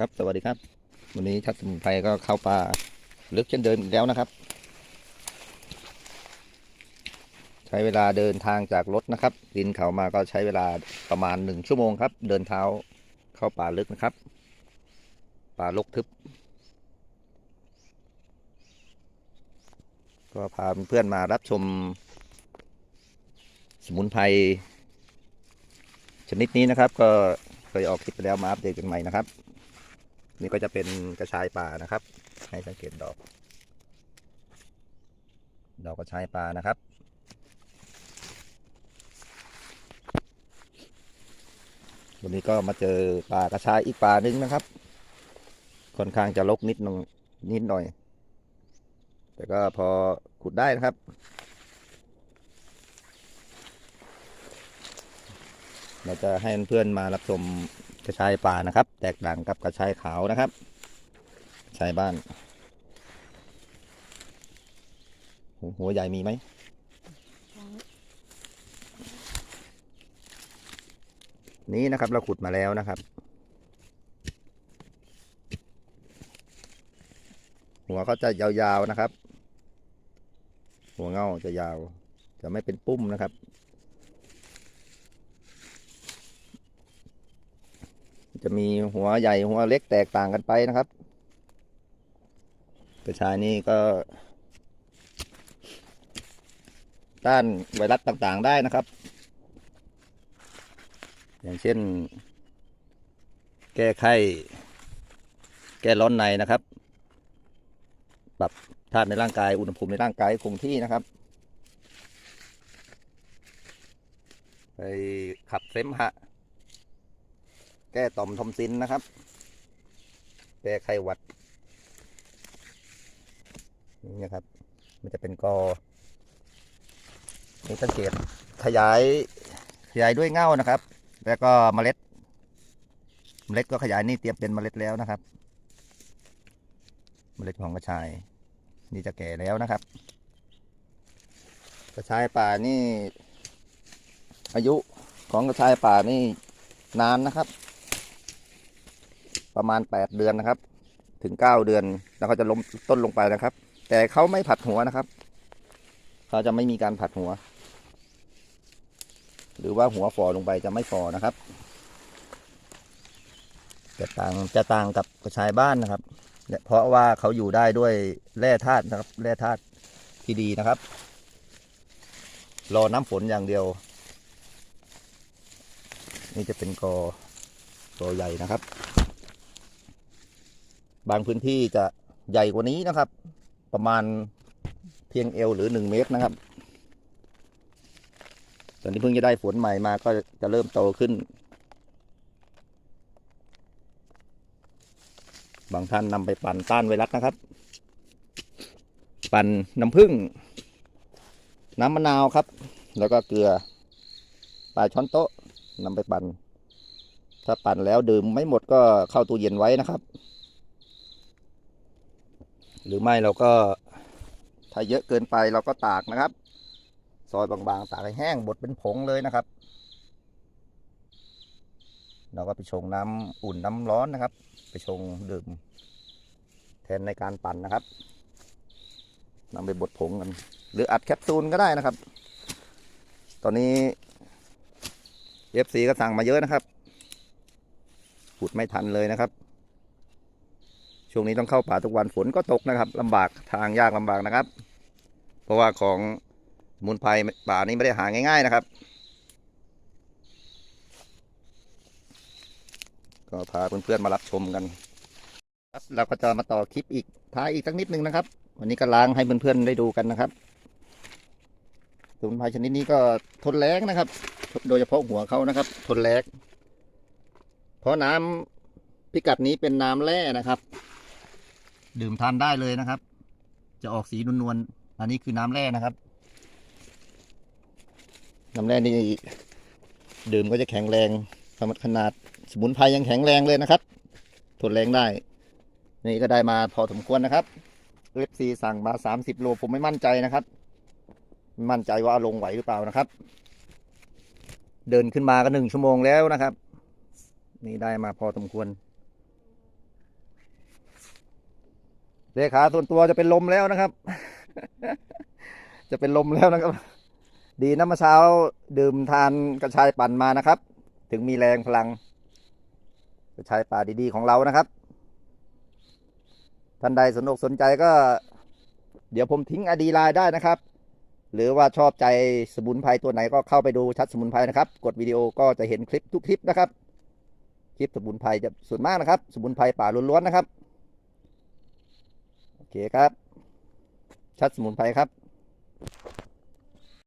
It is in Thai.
ครับสวัสดีครับ วันนี้ชัดสมุนไพรก็เข้าป่าลึกเช่นเดิมอีกแล้วนะครับ ใช้เวลาเดินทางจากรถนะครับดินเขามาก็ใช้เวลาประมาณหนึ่งชั่วโมงครับ เดินเท้าเข้าป่าลึกนะครับ ป่าลกทึบ ก็พาเพื่อนมารับชม สมุนไพรชนิดนี้นะครับ ก็เคยออกคลิปไปแล้วมาอัปเดตกันใหม่นะครับ นี่ก็จะเป็นกระชายป่านะครับ ให้สังเกตดอก ดอกกระชายป่านะครับ วันนี้ก็มาเจอป่ากระชายอีกป่านึงนะครับ ค่อนข้างจะรกนิดนึงนิดหน่อย แต่ก็พอขุดได้นะครับเราจะให้เพื่อนมารับชม กระชายป่านะครับ แตกต่างกับกระชายขาวนะครับกระชายบ้านหัวหัวใหญ่มีไหมนี้นะครับเราขุดมาแล้วนะครับ หัวเขาจะยาวๆนะครับ หัวเง่าจะยาว จะไม่เป็นปุ้มนะครับ จะมีหัวใหญ่หัวเล็กแตกต่างกันไปนะครับ กระชายนี่ก็ต้านไวรัสต่างๆได้นะครับ อย่างเช่น แก้ไข้ แก้ร้อนในนะครับ ปรับธาตุในร่างกาย อุณหภูมิในร่างกายคงที่นะครับ ไปขับเสมหะ แก้ต่อมทอมซินนะครับ แก้ไข้หวัด นี่นะครับ มันจะเป็นกอ นี่สังเกตขยายขยายด้วยเง่านะครับ แล้วก็เมล็ด เมล็ดก็ขยายนี่เตรียมเป็นเมล็ดแล้วนะครับ เมล็ดของกระชาย นี่จะแก่แล้วนะครับ กระชายป่านี่ อายุของกระชายป่านี่นานนะครับ ประมาณแปดเดือนนะครับ ถึงเก้าเดือนแล้วก็จะล้มต้นลงไปนะครับ แต่เขาไม่ผัดหัวนะครับเขาจะไม่มีการผัดหัว หรือว่าหัวฝ่อลงไปจะไม่ฝ่อนะครับจะต่างจะต่างกับกระชายบ้านนะครับเนี่ยเพราะว่าเขาอยู่ได้ด้วยแร่ธาตุนะครับ แร่ธาตุที่ดีนะครับ รอน้ำฝนอย่างเดียว นี่จะเป็นกอกอใหญ่นะครับ บางพื้นที่จะใหญ่กว่านี้นะครับ ประมาณเพียงเอวหรือหนึ่งเมตรนะครับ ตอนนี้เพิ่งจะได้ฝนใหม่มาก็จะเริ่มโตขึ้น บางท่านนำไปปั่นต้านไวรัสนะครับ ปั่นน้ำผึ้งน้ำมะนาวครับ แล้วก็เกลือปลายช้อนโต๊ะนำไปปั่น ถ้าปั่นแล้วดื่มไม่หมดก็เข้าตู้เย็นไว้นะครับ หรือไม่เราก็ถ้าเยอะเกินไปเราก็ตากนะครับ ซอยบางๆ ตากให้แห้งบดเป็นผงเลยนะครับ เราก็ไปชงน้ำอุ่นน้ำร้อนนะครับ ไปชงดื่มแทนในการปั่นนะครับนำไปบดผงกัน หรืออัดแคปซูลก็ได้นะครับ ตอนนี้ FC ก็สั่งมาเยอะนะครับขุดไม่ทันเลยนะครับ ช่วงนี้ต้องเข้าป่าทุกวันฝนก็ตกนะครับลำบากทางยากลำบากนะครับ เพราะว่าของมุนไพรป่านี้ไม่ได้หาง่าย ๆนะครับ ก็พาเพื่อนๆมารับชมกัน ครับเราก็จะมาต่อคลิปอีกท้ายอีกสักนิดนึงนะครับ วันนี้ก็ล้างให้เพื่อนๆได้ดูกันนะครับสมุนไพรชนิดนี้ก็ทนแรงนะครับ โดยเฉพาะหัวเขานะครับ ทนแรงเพราะน้ำพิกัดนี้เป็นน้ำแร่นะครับ ดื่มทานได้เลยนะครับ จะออกสีนวลๆอันนี้คือน้ำแร่นะครับ น้ำแร่นี่ดื่มก็จะแข็งแรงขนาดสมุนไพรยังแข็งแรงเลยนะครับทนแรงได้ นี่ก็ได้มาพอสมควรนะครับเอฟซีสั่งมาสามสิบโลผมไม่มั่นใจนะครับ มั่นใจว่าเอาลงไหวหรือเปล่านะครับ เดินขึ้นมาก็หนึ่งชั่วโมงแล้วนะครับ นี่ได้มาพอสมควร เลขาส่วนตัวจะเป็นลมแล้วนะครับ จะเป็นลมแล้วนะครับ ดีนะเมื่อเช้าดื่มทานกระชายปั่นมานะครับ ถึงมีแรงพลัง กระชายป่าดีๆของเรานะครับ ท่านใดสนอกสนใจก็ เดี๋ยวผมทิ้งอดีไลน์ได้นะครับ หรือว่าชอบใจสมุนไพรตัวไหนก็เข้าไปดูชัดสมุนไพรนะครับ กดวิดีโอก็จะเห็นคลิปทุกคลิปนะครับ คลิปสมุนไพรจะส่วนมากนะครับ สมุนไพรป่าล้วนๆนะครับ เคครับ ชัดสมุนไพรครับ